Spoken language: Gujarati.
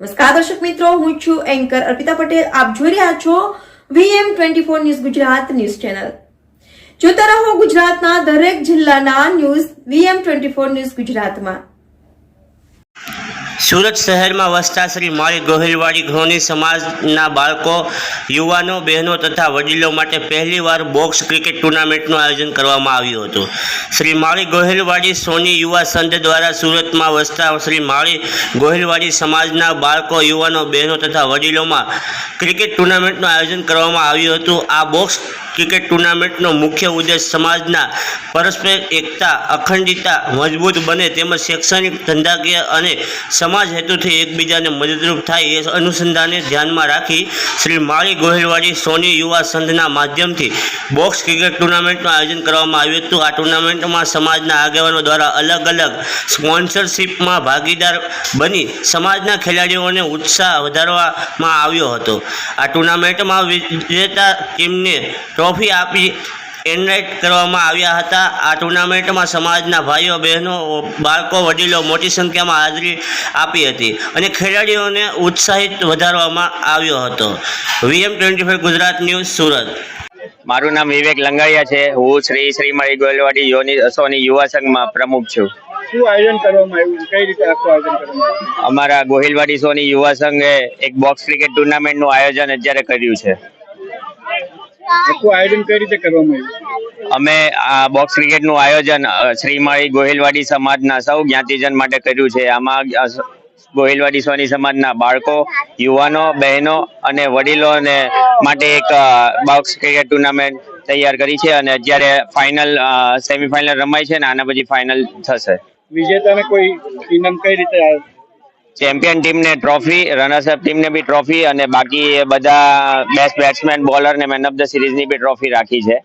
નમસ્કાર દર્શક મિત્રો, હું છું એન્કર અર્પિતા પટેલ. આપ જોઈ રહ્યા છો VM twenty four news Gujarat news channel. જોતા રહો ગુજરાતના દરેક જિલ્લાના news VM twenty four news ગુજરાતમાં. સુરત શહેરમાં વસતા શ્રી માળી ગોહિલવાડી ઘોની સમાજના બાળકો, યુવાનો, બહેનો તથા વડીલો માટે પહેલીવાર બોક્સ ક્રિકેટ ટુર્નામેન્ટનું આયોજન કરવામાં આવ્યું હતું. શ્રી માળી ગોહિલવાડી સોની યુવા સંઘ દ્વારા સુરતમાં વસતા શ્રી માળી ગોહિલવાડી સમાજના બાળકો, યુવાનો, બહેનો તથા વડીલોમાં ક્રિકેટ ટુર્નામેન્ટનું આયોજન કરવામાં આવ્યું હતું. આ બોક્સ ક્રિકેટ ટુર્નામેન્ટનો મુખ્ય ઉદ્દેશ સમાજના પરસ્પર એકતા, અખંડિતતા મજબૂત બને તેમજ શૈક્ષણિક ધંધાકીય અને સમાજ હેતુથી એકબીજાને મદદરૂપ થાય એ અનુસંધાને ધ્યાનમાં રાખી શ્રી માળી ગોહિલવાડી સોની યુવા સંઘના માધ્યમથી બોક્સ ક્રિકેટ ટુર્નામેન્ટનું આયોજન કરવામાં આવ્યું હતું. આ ટુર્નામેન્ટમાં સમાજના આગેવાનો દ્વારા અલગ અલગ સ્પોન્સરશિપમાં ભાગીદાર બની સમાજના ખેલાડીઓને ઉત્સાહ વધારવામાં આવ્યો હતો. આ ટુર્નામેન્ટમાં વિજેતા ટીમને ટ્રોફી આપી એનરાઇટ કરવામાં આવ્યા હતા. આ ટુર્નામેન્ટમાં સમાજના ભાઈઓ બહેનો બાળકો વડીલો મોટી સંખ્યામાં હાજરી આપી હતી અને ખેલાડીઓને ઉત્સાહિત વધારવામાં આવ્યો હતો. VM twenty five Gujarat news Surat. મારું નામ વિવેક લંગાડિયા છે. હું શ્રી શ્રી માળી ગોયલવાડી યોની અસોની યુવા સંઘમાં પ્રમુખ છું. શું આયોજન કરવામાં આવ્યું? કઈ રીતે આયોજન કરવામાં અમારા ગોહિલવાડી સોની યુવા સંઘે એક બોક્સ ક્રિકેટ ટુર્નામેન્ટનું આયોજન અત્યારે કર્યું છે. આખું આયોજન કઈ રીતે કરવામાં આવ્યું? અમે આ બોક્સ ક્રિકેટનું આયોજન શ્રીમાળી શ્રી માળી ગોહિલવાડી સમાજના સૌ જ્ઞાતિજન માટે કર્યું છે. આમાં ગોહિલવાડી સોની સમાજના બાળકો યુવાનો બહેનો અને વડીલોને માટે એક બોક્સ ક્રિકેટ ટુર્નામેન્ટ તૈયાર કરી છે અને અત્યારે ફાઇનલ સેમીફાઇનલ રમાય છે ને આના પછી ફાઇનલ થશે. વિજેતાને કોઈ ઇનામ કઈ રીતે ચેમ્પિયન ટીમને ટ્રોફી, રનર્સઅપ ટીમને બી ટ્રોફી અને બાકી બધા બેસ્ટ બેટ્સમેન, બોલર ને મેન ઓફ ધ સિરીઝની બી ટ્રોફી રાખી છે.